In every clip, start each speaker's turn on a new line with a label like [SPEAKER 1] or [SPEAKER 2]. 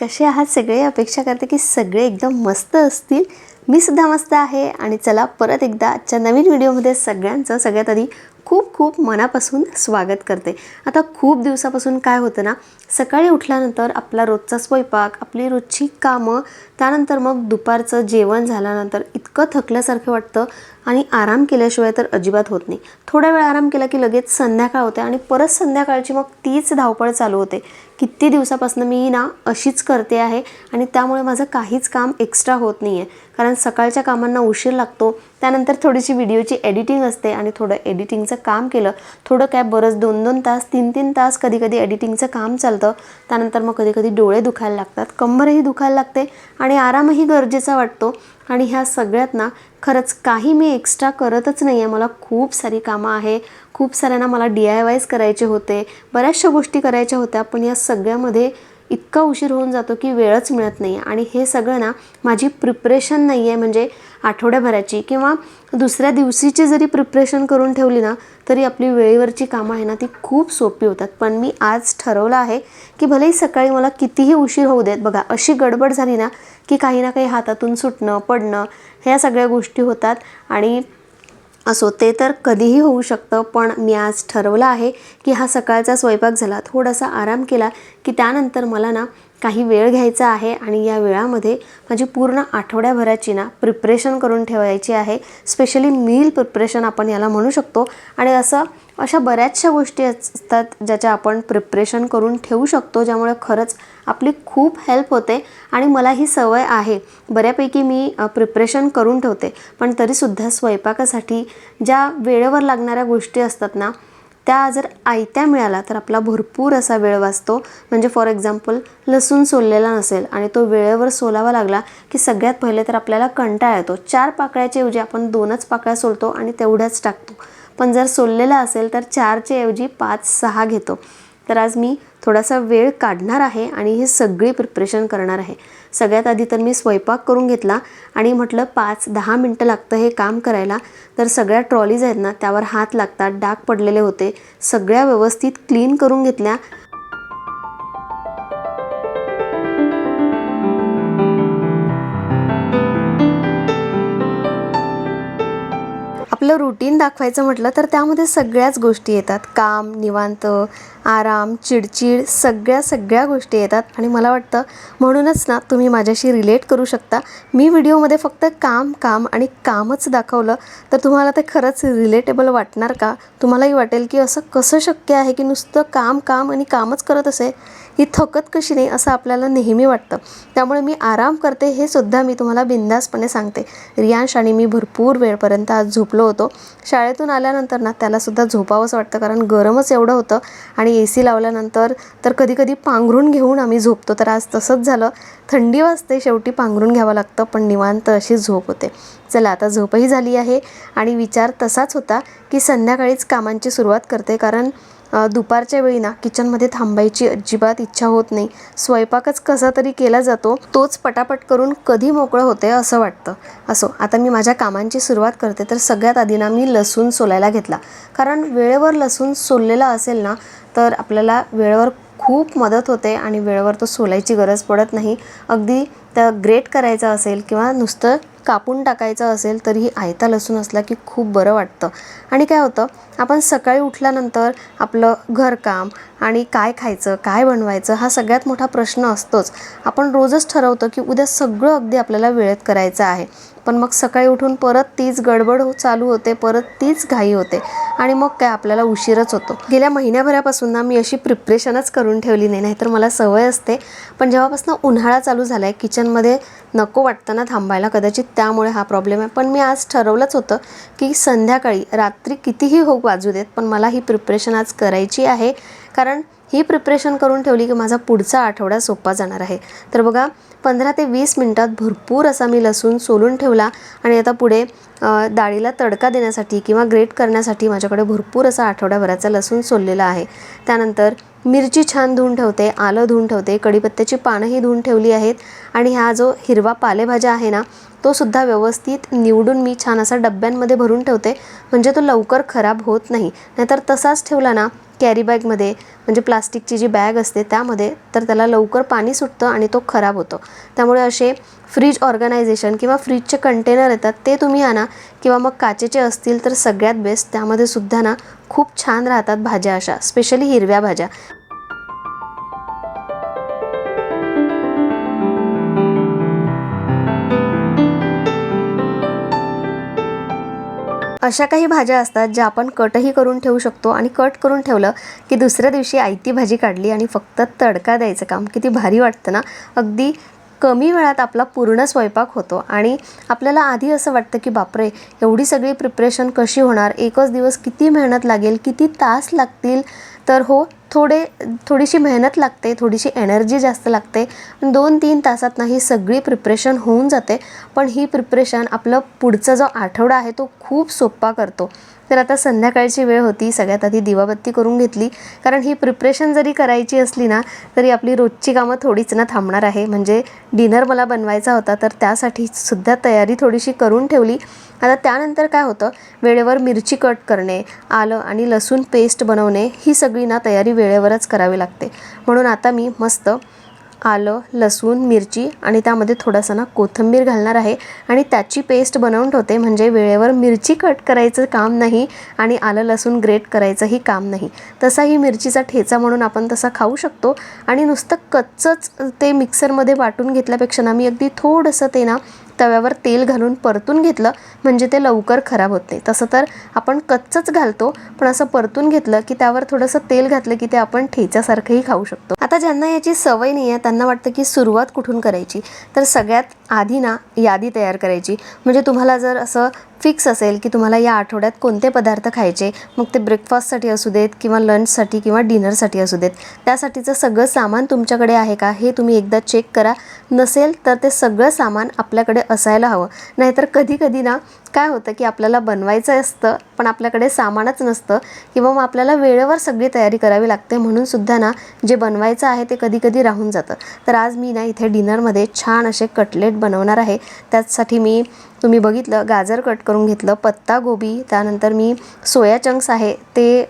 [SPEAKER 1] कसे आहात सगळे? अपेक्षा करते की सगळे एकदम मस्त असतील. मी सुद्धा मस्त आहे आणि चला परत एकदा आजच्या नवीन व्हिडिओमध्ये सगळ्यांचं सगळ्यात आधी खूप खूप मनापासून स्वागत करते. आता खूप दिवसापासून काय होतं ना सकाळी उठल्यानंतर आपला रोजचा स्वयंपाक आपली रोजची कामं त्यानंतर मग दुपारचं जेवण झाल्यानंतर इतकं थकल्यासारखं वाटतं आणि आराम केल्याशिवाय तर अजिबात होत नाही. थोडा वेळ आराम केला की लगेच संध्याकाळ होते आणि परत संध्याकाळची मग तीच धावपळ चालू होते. किती दिवसापासून मी ना अशीच करते आहे आणि त्यामुळे माझं काहीच काम एक्स्ट्रा होत नाही आहे कारण सकाळच्या कामांना उशीर लागतो त्यानंतर थोडीशी व्हिडिओची एडिटिंग असते आणि थोडं एडिटिंगचं काम केलं. थोडं काय बरंच दोन दोन तास तीन तीन तास कधी कधी एडिटिंगचं काम चालतं. त्यानंतर मग कधी कधी डोळे दुखायला लागतात कंबरही दुखायला लागते आणि आरामही गरजेचा वाटतो. आणि ह्या सगळ्यात ना खरंच काही मी एक्स्ट्रा करतच नाही आहे मला खूप सारी कामं आहे. खूप साऱ्यांना मला डी आय वायज करायचे होते. बऱ्याचशा गोष्टी करायच्या होत्या. पण या सगळ्यामध्ये इतका उशीर होऊन जातो की वेळच मिळत नाही. आणि हे सगळं ना माझी प्रिपरेशन नाही आहे म्हणजे आठवड्याभराची किंवा दुसऱ्या दिवशीची जरी प्रिपरेशन करून ठेवली ना तरी आपली वेळेवरची कामं आहे ना ती खूप सोपी होतात. पण मी आज ठरवलं आहे की भलेही सकाळी मला कितीही उशीर होऊ देत बघा अशी गडबड झाली ना की काही ना काही हातातून सुटणं पडणं ह्या सगळ्या गोष्टी होतात. आणि असो ते तर कधीही होऊ शकतं पण मी आज ठरवलं आहे की हा सकाळचा स्वयंपाक झाला. थोडासा आराम केला की त्यानंतर मला ना काही वेळ घ्यायचा आहे आणि या वेळामध्ये माझी पूर्ण आठवड्याभराची ना प्रिपरेशन करून ठेवायची आहे. स्पेशली मील प्रिपरेशन आपण याला म्हणू शकतो. आणि असं अशा बऱ्याचशा गोष्टी असतात ज्याच्या आपण प्रिपरेशन करून ठेवू शकतो ज्यामुळे खरंच आपली खूप हेल्प होते आणि मला ही सवय आहे. बऱ्यापैकी मी प्रिपरेशन करून ठेवते. पण तरीसुद्धा स्वयंपाकासाठी ज्या वेळेवर लागणाऱ्या गोष्टी असतात ना त्या जर आयत्या मिळाला तर आपला भरपूर असा वेळ वाचतो. म्हणजे फॉर एक्झाम्पल लसूण सोललेला नसेल आणि तो वेळेवर सोलावा लागला की सगळ्यात पहिले तर आपल्याला कंटाळा येतो. चार पाकळ्याच्या ऐवजी आपण दोनच पाकळ्या सोलतो आणि तेवढ्याच टाकतो. पण जर सोललेला असेल तर चारच्या ऐवजी पाच सहा घेतो. तर आज मी थोडासा वेळ काढणार आहे आणि ही सगळी प्रिपरेशन करणार आहे. सगळ्यात आधी तर मी स्वयंपाक करून घेतला आणि म्हटलं पाच दहा मिनटं लागतं हे काम करायला. तर सगळ्या ट्रॉलीज आहेत ना त्यावर हात लागतात डाग पडलेले होते. सगळ्या व्यवस्थित क्लीन करून घेतल्या. आपलं रुटीन दाखवायचं म्हटलं तर त्यामध्ये सगळ्याच गोष्टी येतात. काम निवांत आराम चिडचिड सगळ्या सगळ्या गोष्टी येतात. आणि मला वाटतं म्हणूनच ना तुम्ही माझ्याशी रिलेट करू शकता. मी व्हिडिओमध्ये फक्त काम काम आणि कामच दाखवलं तर तुम्हाला ते खरंच रिलेटेबल वाटणार का? तुम्हालाही वाटेल की असं कसं शक्य आहे की नुसतं काम काम आणि कामच करत असे? ही थकत कशी नाही असं आपल्याला नेहमी वाटतं. त्यामुळे मी आराम करते हे सुद्धा मी तुम्हाला बिंदासपणे सांगते. रियांश आणि मी भरपूर वेळपर्यंत आज झोपलो होतो. शाळेतून आल्यानंतर ना त्यालासुद्धा झोपावंसं वाटतं कारण गरमच एवढं होतं आणि ए सी लावल्यानंतर तर कधी कधी पांघरून घेऊन आम्ही झोपतो. तर आज तसंच झालं. थंडी वाजते शेवटी पांघरून घ्यावं लागतं पण निवांत अशी झोप होते. चला आता झोपही झाली आहे आणि विचार तसाच होता की संध्याकाळीच कामांची सुरुवात करते कारण दुपारच्या वेळी ना किचनमध्ये थांबायची अजिबात इच्छा होत नाही. स्वयंपाकच कसा तरी केला जातो तोच पटापट करून कधी मोकळं होते असं वाटतं. असो आता मी माझ्या कामांची सुरुवात करते तर सगळ्यात आधी ना मी लसूण सोलायला घेतला. कारण वेळेवर लसूण सोललेला असेल ना तर आपल्याला वेळेवर खूप मदत होते आणि वेळेवर तो सोलायची गरज पडत नाही. अगदी त्या ग्रेट करायचं असेल किंवा नुसतं कापून टाकायचं असेल तरीही आयता लसूण असला की खूप बरं वाटतं. आणि काय होतं आपण सकाळी उठल्यानंतर आपलं घरकाम आणि काय खायचं काय बनवायचं हा सगळ्यात मोठा प्रश्न असतोच. आपण रोजच ठरवतो की उद्या सगळं अगदी आपल्याला वेळेत करायचं आहे. पण मग सकाळी उठून परत तीच गडबड हो- चालू होते परत तीच घाई होते आणि मग काय आपल्याला उशीरच होतो. गेल्या महिन्याभरापासून ना मी अशी प्रिपरेशनच करून ठेवली नाही नाहीतर मला सवय असते. पण जेव्हापासून उन्हाळा चालू झाला आहे किचनमध्ये नको वाटताना थांबायला कदाचित त्यामुळे हा प्रॉब्लेम आहे. पण मी आज ठरवलंच होतं की संध्याकाळी रात्री कितीही हो वाजू देत पण मला ही प्रिपरेशन आज करायची आहे. कारण ही प्रिपरेशन करून ठेवली की माझा पुढचा आठवडा सोपा जाणार आहे. तर बघा पंधरा ते वीस मिनटात भरपूर असा मी लसूण सोलून ठेवला आणि आता पुढे डाळीला तडका देण्यासाठी किंवा ग्रेट करण्यासाठी माझ्याकडे भरपूर असा आठवड्याभराचा लसूण सोललेला आहे. त्यानंतर मिरची छान धुवून ठेवते आलं धुवून ठेवते कढीपत्त्याची पानंही धुवून ठेवली आहेत आणि हा जो हिरवा पालेभाज्या आहे ना तो सुद्धा व्यवस्थित निवडून मी छान असा डब्यांमध्ये भरून ठेवते म्हणजे तो लवकर खराब होत नाही. नाहीतर तसाच ठेवला ना कॅरी बॅगमध्ये म्हणजे प्लास्टिकची जी बॅग असते त्यामध्ये तर त्याला लवकर पाणी सुटतं आणि तो खराब होतो. त्यामुळे असे फ्रीज ऑर्गनायझेशन किंवा फ्रीजचे कंटेनर येतात ते तुम्ही आणा. किंवा मग काचेचे असतील तर सगळ्यात बेस्ट त्यामध्ये सुद्धा ना खूप छान राहतात भाज्या अशा स्पेशली हिरव्या भाज्या. अशा काही भाज्या असतात ज्या आपण कटही करून ठेवू शकतो आणि कट करून ठेवलं की दुसऱ्या दिवशी आयती भाजी काढली आणि फक्त तडका द्यायचं काम. किती भारी वाटतं ना? अगदी कमी वेळात आपला पूर्ण स्वयंपाक होतो आणि आपल्याला आधी असं वाटतं की बापरे एवढी सगळी प्रिपरेशन कशी होणार? एकच दिवस किती मेहनत लागेल? किती तास लागतील? तर हो थोडे थोडीशी मेहनत लागते थोडीशी एनर्जी जास्त लागते. दोन तीन तासात ना ही सगळी प्रिपरेशन होऊन जाते. पण ही प्रिपरेशन आपलं पुढचा जो आठवडा आहे तो खूप सोपा करतो. तर आता संध्याकाळची वेळ होती. सगळ्यात आधी दिवाबत्ती करून घेतली. कारण ही प्रिपरेशन जरी करायची असली ना तरी आपली रोजची कामं थोडीच ना थांबणार आहे. म्हणजे डिनर मला बनवायचा होता तर त्यासाठी सुद्धा तयारी थोडीशी करून ठेवली. आता त्यानंतर काय होतं? वेळेवर मिरची कट करणे आलं आणि लसूण पेस्ट बनवणे ही सगळी ना तयारी वेळेवरच करावी लागते. म्हणून आता मी मस्त आलं लसूण मिरची आणि त्यामध्ये थोडासा ना कोथिंबीर घालणार आहे. आणि त्याची पेस्ट बनवून ठेवते म्हणजे वेळेवर मिरची कट करायचं काम नाही आणि आलं लसूण ग्रेट करायचंही काम नाही. तसा ही मिरचीचा ठेचा म्हणून आपण तसा खाऊ शकतो. आणि नुसतं कच्चंच ते मिक्सरमध्ये वाटून घेतल्यापेक्षा ना मी अगदी थोडंसं ते ना तव्यावर तेल घालून परतून घेतलं म्हणजे ते लवकर खराब होत नाही. तसं तर आपण कच्चंच घालतो पण असं परतून घेतलं की त्यावर थोडंसं तेल घातलं की ते आपण ठेच्यासारखंही खाऊ शकतो. आता ज्यांना याची सवय नाही आहे त्यांना वाटतं की सुरुवात कुठून करायची? तर सगळ्यात आधी ना यादी तयार करायची. म्हणजे तुम्हाला जर असं फिक्स असेल की तुम्हाला या आठवड्यात कोणते पदार्थ खायचे मग ते ब्रेकफास्टसाठी असू देत किंवा लंचसाठी किंवा डिनरसाठी असू देत. त्यासाठीचं सगळं सामान तुमच्याकडे आहे का हे तुम्ही एकदा चेक करा. नसेल तर ते सगळं सामान आपल्याकडे असायला हवं. नाहीतर कधी कधी ना काय होतं की आपल्याला बनवायचं असतं पण आपल्याकडे सामानच नसतं किंवा मग आपल्याला वेळेवर सगळी तयारी करावी लागते. म्हणून सुद्धा ना जे बनवायचं आहे ते कधी कधी राहून जातं. तर आज मी ना इथे डिनरमध्ये छान असे कटलेट बनवणार आहे. त्याचसाठी मी तुम्ही बघितलं गाजर कट करून घेतलं पत्ता गोबी त्यानंतर मी सोया चंक्स आहे ते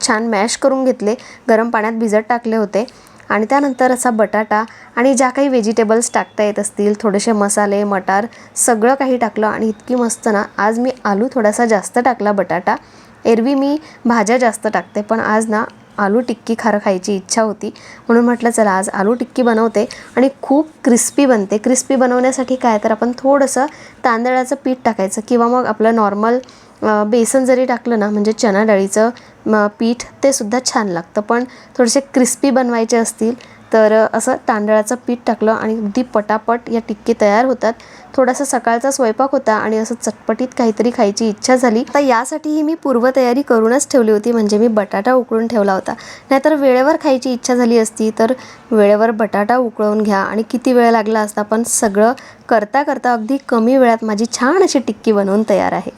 [SPEAKER 1] छान मॅश करून घेतले गरम पाण्यात भिजत टाकले होते. आणि त्यानंतर असा बटाटा आणि ज्या काही व्हेजिटेबल्स टाकता येत असतील थोडेसे मसाले मटार सगळं काही टाकलं आणि इतकी मस्त ना आज मी आलू थोडासा जास्त टाकला बटाटा. एरवी मी भाज्या जास्त टाकते पण आज ना आलू टिक्की खारं खायची इच्छा होती. म्हणून म्हटलं चला आज आलू टिक्की बनवते आणि खूप क्रिस्पी बनते. क्रिस्पी बनवण्यासाठी काय तर आपण थोडंसं तांदळाचं पीठ टाकायचं किंवा मग आपलं नॉर्मल बेसन जरी टाकलं ना म्हणजे चना डाळीचं पीठ ते सुद्धा छान लागतं. पण थोडेसे क्रिस्पी बनवायचे असतील तर असं तांदळाचं पीठ टाकलं आणि अगदी पटापट या टिक्की तयार होतात. थोडासा सकाळचा स्वयंपाक होता आणि असं चटपटीत काहीतरी खायची इच्छा झाली. तर यासाठीही मी पूर्वतयारी करूनच ठेवली होती म्हणजे मी बटाटा उकळून ठेवला होता. नाहीतर वेळेवर खायची इच्छा झाली असती तर वेळेवर बटाटा उकळून घ्या आणि किती वेळ लागला असता पण सगळं करता करता अगदी कमी वेळात माझी छान अशी टिक्की बनवून तयार आहे.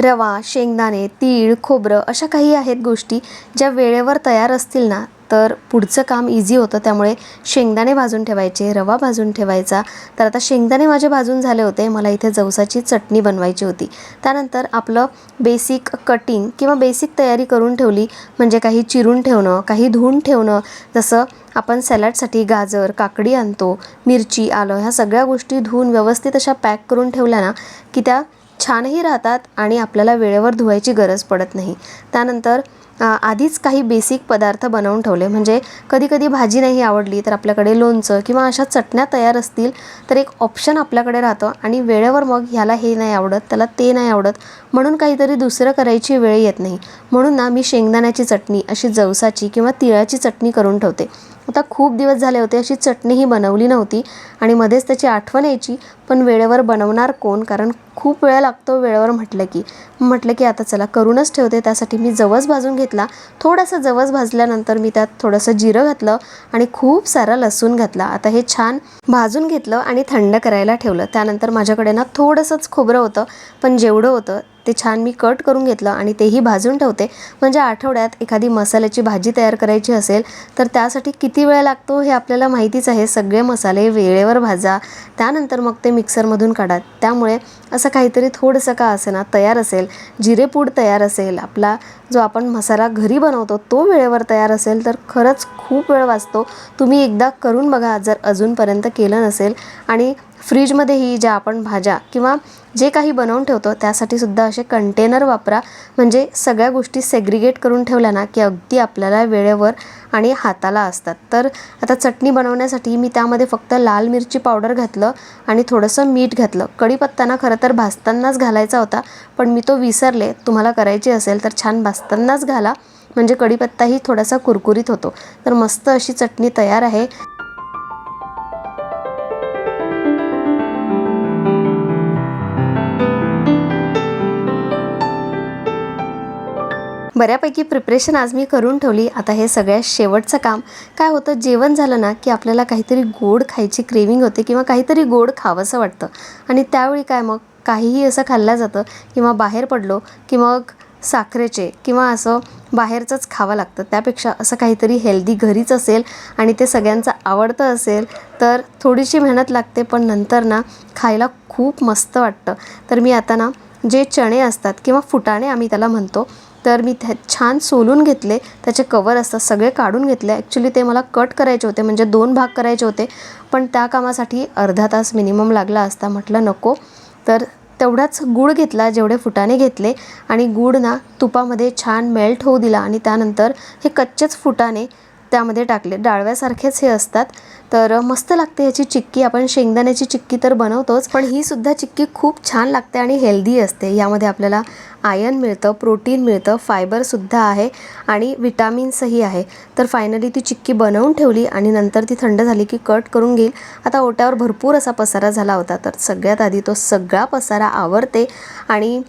[SPEAKER 1] रवा शेंगदाणे तीळ खोबरं अशा काही आहेत गोष्टी ज्या वेळेवर तयार असतील ना तर पुढचं काम इझी होतं. त्यामुळे शेंगदाणे भाजून ठेवायचे रवा भाजून ठेवायचा. तर आता शेंगदाणे माझे भाजून झाले होते. मला इथे जवसाची चटणी बनवायची होती. त्यानंतर आपलं बेसिक कटिंग किंवा बेसिक तयारी करून ठेवली. म्हणजे काही चिरून ठेवणं काही धुवून ठेवणं. जसं आपण सॅलडसाठी गाजर काकडी आणतो मिरची आलं ह्या सगळ्या गोष्टी धुवून व्यवस्थित अशा पॅक करून ठेवल्या ना की त्या छानही राहतात आणि आपल्याला वेळेवर धुवायची गरज पडत नाही. त्यानंतर आधीच काही बेसिक पदार्थ बनवून ठेवले. म्हणजे कधी कधी भाजी नाही आवडली तर आपल्याकडे लोणचं किंवा अशा चटण्या तयार असतील तर एक ऑप्शन आपल्याकडे राहतं आणि वेळेवर मग ह्याला हे नाही आवडत त्याला ते नाही आवडत. म्हणून काहीतरी दुसरं करायची वेळ येत नाही. म्हणून ना मी शेंगदाण्याची चटणी अशी जवसाची किंवा तिळाची चटणी करून ठेवते. आता खूप दिवस झाले होते अशी चटणीही बनवली नव्हती आणि मध्येच त्याची आठवण यायची. पण वेळेवर बनवणार कोण? कारण खूप वेळ लागतो वेळेवर म्हटलं की. म्हटलं की आता चला करूनच ठेवते त्यासाठी मी जवस भाजून घेते. घेतला. थोडासा जवस भाजल्यानंतर मी त्यात थोडंसं जिरं घातलं आणि खूप सारा लसूण घातला. आता हे छान भाजून घेतलं आणि थंड करायला ठेवलं. त्यानंतर माझ्याकडे ना थोडंसंच खोबरं होतं पण जेवढं होतं ते छान मी कट करून घेतलं आणि तेही भाजून ठेवते. म्हणजे आठवड्यात एखादी मसाल्याची भाजी तयार करायची असेल तर त्यासाठी किती वेळ लागतो हे आपल्याला माहितीच आहे. सगळे मसाले वेळेवर भाजा त्यानंतर मग ते मिक्सरमधून काढा. त्यामुळे असं काहीतरी थोडंसं का असेना तयार असेल जिरेपूड तयार असेल आपला जो आपण मसाला घरी बनवतो तो वेळेवर तयार असेल तर खरंच खूप वेळ वाचतो. तुम्ही एकदा करून बघा जर अजूनपर्यंत केलं नसेल आणि फ्रीजमध्येही ज्या आपण भाज्या किंवा जे काही बनवून ठेवतो त्यासाठी सुद्धा असे कंटेनर वापरा. म्हणजे सगळ्या गोष्टी सेग्रिगेट करून ठेवल्या ना की अगदी आपल्याला वेळेवर आणि हाताला असतात. तर आता चटणी बनवण्यासाठी मी त्यामध्ये फक्त लाल मिरची पावडर घातलं आणि थोडंसं मीठ घातलं. कढीपत्ता खरं तर भाजतानाच घालायचा होता पण मी तो विसरले. तुम्हाला करायची असेल तर छान भाजतानाच घाला. म्हणजे कढीपत्ताही थोडासा कुरकुरीत होतो. तर मस्त अशी चटणी तयार आहे. बऱ्यापैकी प्रिपरेशन आज मी करून ठेवली. आता हे सगळ्यात शेवटचं काम. काय होतं जेवण झालं ना की आपल्याला काहीतरी गोड खायची क्रेविंग होते किंवा काहीतरी गोड खावंसं वाटतं. आणि त्यावेळी काय मग? काहीही असं खाल्लं जातं किंवा बाहेर पडलो की मग साखरेचे किंवा असं बाहेरचंच खावं लागतं. त्यापेक्षा असं काहीतरी हेल्दी घरीच असेल आणि ते सगळ्यांचं आवडतं असेल तर थोडीशी मेहनत लागते पण नंतर ना खायला खूप मस्त वाटतं. तर मी आता ना जे चणे असतात किंवा फुटाणे आम्ही त्याला म्हणतो तर मी त्या छान सोलून घेतले. त्याचे कवर असतात सगळे काढून घेतले. ॲक्च्युली ते मला कट करायचे होते म्हणजे दोन भाग करायचे होते. पण त्या कामासाठी अर्धा तास मिनिमम लागला असता. म्हटलं नको. तर तेवढाच गूळ घेतला जेवढे फुटाने घेतले. आणि गूळ ना तुपामध्ये छान मेल्ट होऊ दिला. आणि त्यानंतर हे कच्चेच फुटाने त्यामध्ये टाकले. डाळव्यासारखेच हे असतात. तर मस्त लागते याची चिक्की. आपण शेंगदाण्याची चिक्की तर बनवतोच पण ही सुद्धा चिक्की खूप छान लागते आणि हेल्दी असते. यामध्ये आपल्याला आयन मिळतं प्रोटीन मिळतं फायबरसुद्धा आहे आणि विटामिन्सही आहे. तर फायनली ती चिक्की बनवून ठेवली आणि नंतर ती थंड झाली की कट करून घेईल. आता ओट्यावर भरपूर असा पसारा झाला होता. तर सगळ्यात आधी तो सगळा पसारा आवरते आणि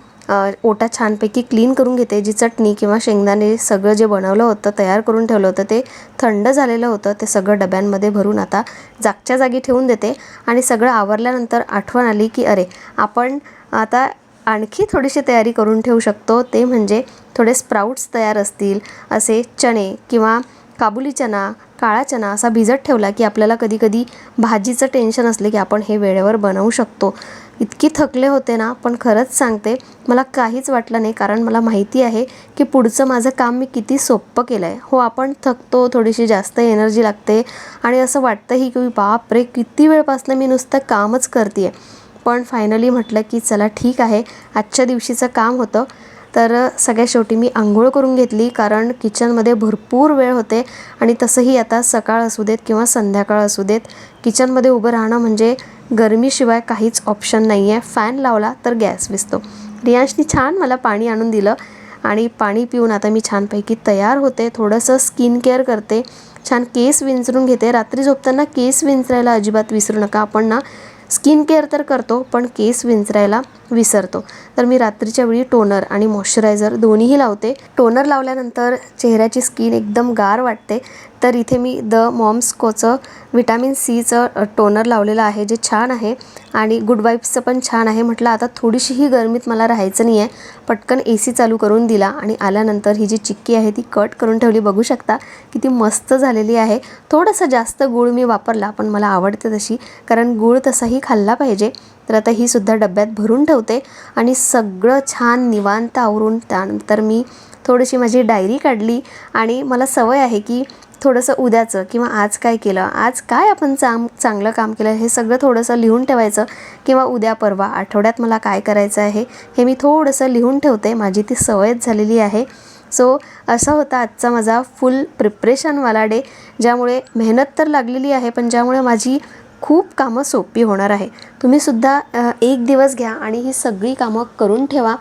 [SPEAKER 1] ओटा छानपैकी क्लीन करून घेते जी चटणी किंवा शेंगदाणे सगळं जे बनवलं होतं तयार करून ठेवलं होतं ते थंड झालेलं होतं ते सगळं डब्यांमध्ये भरून आता जागच्या जागी ठेवून देते. आणि सगळं आवरल्यानंतर आठवण आली की अरे आपण आता आणखी थोडीशी तयारी करून ठेवू शकतो. ते म्हणजे थोडे स्प्राउट्स तयार असतील असे चणे किंवा काबुली चना काळा चना असा भिजत ठेवला की आपल्याला कधीकधी भाजीचं टेन्शन असले की आपण हे वेळेवर बनवू शकतो. इतकी थकले होते ना पण खरंच सांगते मला काहीच वाटलं नाही. कारण मला माहिती आहे की पुढचं माझं काम मी किती सोपं केलं आहे हो आपण थकतो थोडीशी जास्त एनर्जी लागते. आणि असं वाटतंही की बापरे किती वेळपासनं मी नुसतं कामच करते आहे पण फायनली म्हटलं की चला ठीक आहे आजच्या दिवशीचं काम होतं. तर सगळ्या शेवटी मी आंघोळ करून घेतली कारण किचनमध्ये भरपूर वेळ होते. आणि तसंही आता सकाळ असू देत किंवा संध्याकाळ असू देत किचनमध्ये उभं राहणं म्हणजे गरमीशिवाय काहीच ऑप्शन नाही आहे फॅन लावला तर गॅस विसतो. रियांशनी छान मला पाणी आणून दिलं आणि पाणी पिऊन आता मी छानपैकी तयार होते. थोडंसं स्किन केअर करते. छान केस विंचरून घेते. रात्री झोपताना केस विंचरायला अजिबात विसरू नका. आपण ना स्किन केअर तर करतो पण केस विंचरायला विसरतो. तर मी रात्रीच्या वेळी टोनर आणि मॉइश्चरायझर दोन्हीही लावते. टोनर लावल्यानंतर चेहऱ्याची स्किन एकदम गार वाटते. तर इथे मी द मॉम्सकोचं विटॅमिन सीचं टोनर लावलेलं आहे जे छान आहे. आणि गुड वाईब्सचं पण छान आहे. म्हटलं आता थोडीशीही गरमीत मला राहायचं नाही आहे पटकन ए सी चालू करून दिला आणि आल्यानंतर ही जी चिक्की आहे ती कट करून ठेवली. बघू शकता किती मस्त झालेली आहे. थोडंसं जास्त गूळ मी वापरला पण मला आवडते तशी. कारण गूळ तसाही खाल्ला पाहिजे. तर आता ही सुद्धा डब्यात भरून ठेवते. होते. आणि सगळं छान निवांत आवरून त्यानंतर मी थोडीशी माझी डायरी काढली. आणि मला सवय आहे की थोडंसं उद्याचं किंवा आज काय केलं आज काय आपण चांग चांगलं काम केलं हे सगळं थोडंसं लिहून ठेवायचं किंवा उद्या परवा आठवड्यात मला काय करायचं आहे हे मी थोडंसं लिहून ठेवते. माझी ती सवयच झालेली आहे. सो असा होता आजचा माझा फुल प्रिप्रेशनवाला डे ज्यामुळे मेहनत तर लागलेली आहे पण ज्यामुळे माझी खूप कामं सोपी होणार आहे. तुम्हीसुद्धा एक दिवस घ्या आणि ही सगळी कामं करून ठेवा.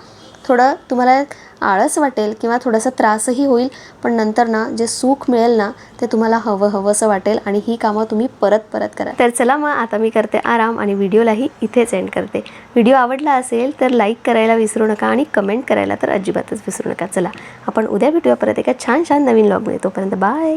[SPEAKER 1] थोडं तुम्हाला आळस वाटेल किंवा थोडासा त्रासही होईल पण नंतर ना जे सुख मिळेल ना ते तुम्हाला हवं हवंसं वाटेल आणि ही कामं तुम्ही परत परत करा. तर चला मग आता मी करते आराम आणि व्हिडिओलाही इथेच एंड करते. व्हिडिओ आवडला असेल तर लाईक करायला विसरू नका आणि कमेंट करायला तर अजिबातच विसरू नका. चला आपण उद्या भेटूया परत एका छान छान नवीन लॉग मिळतो तोपर्यंत बाय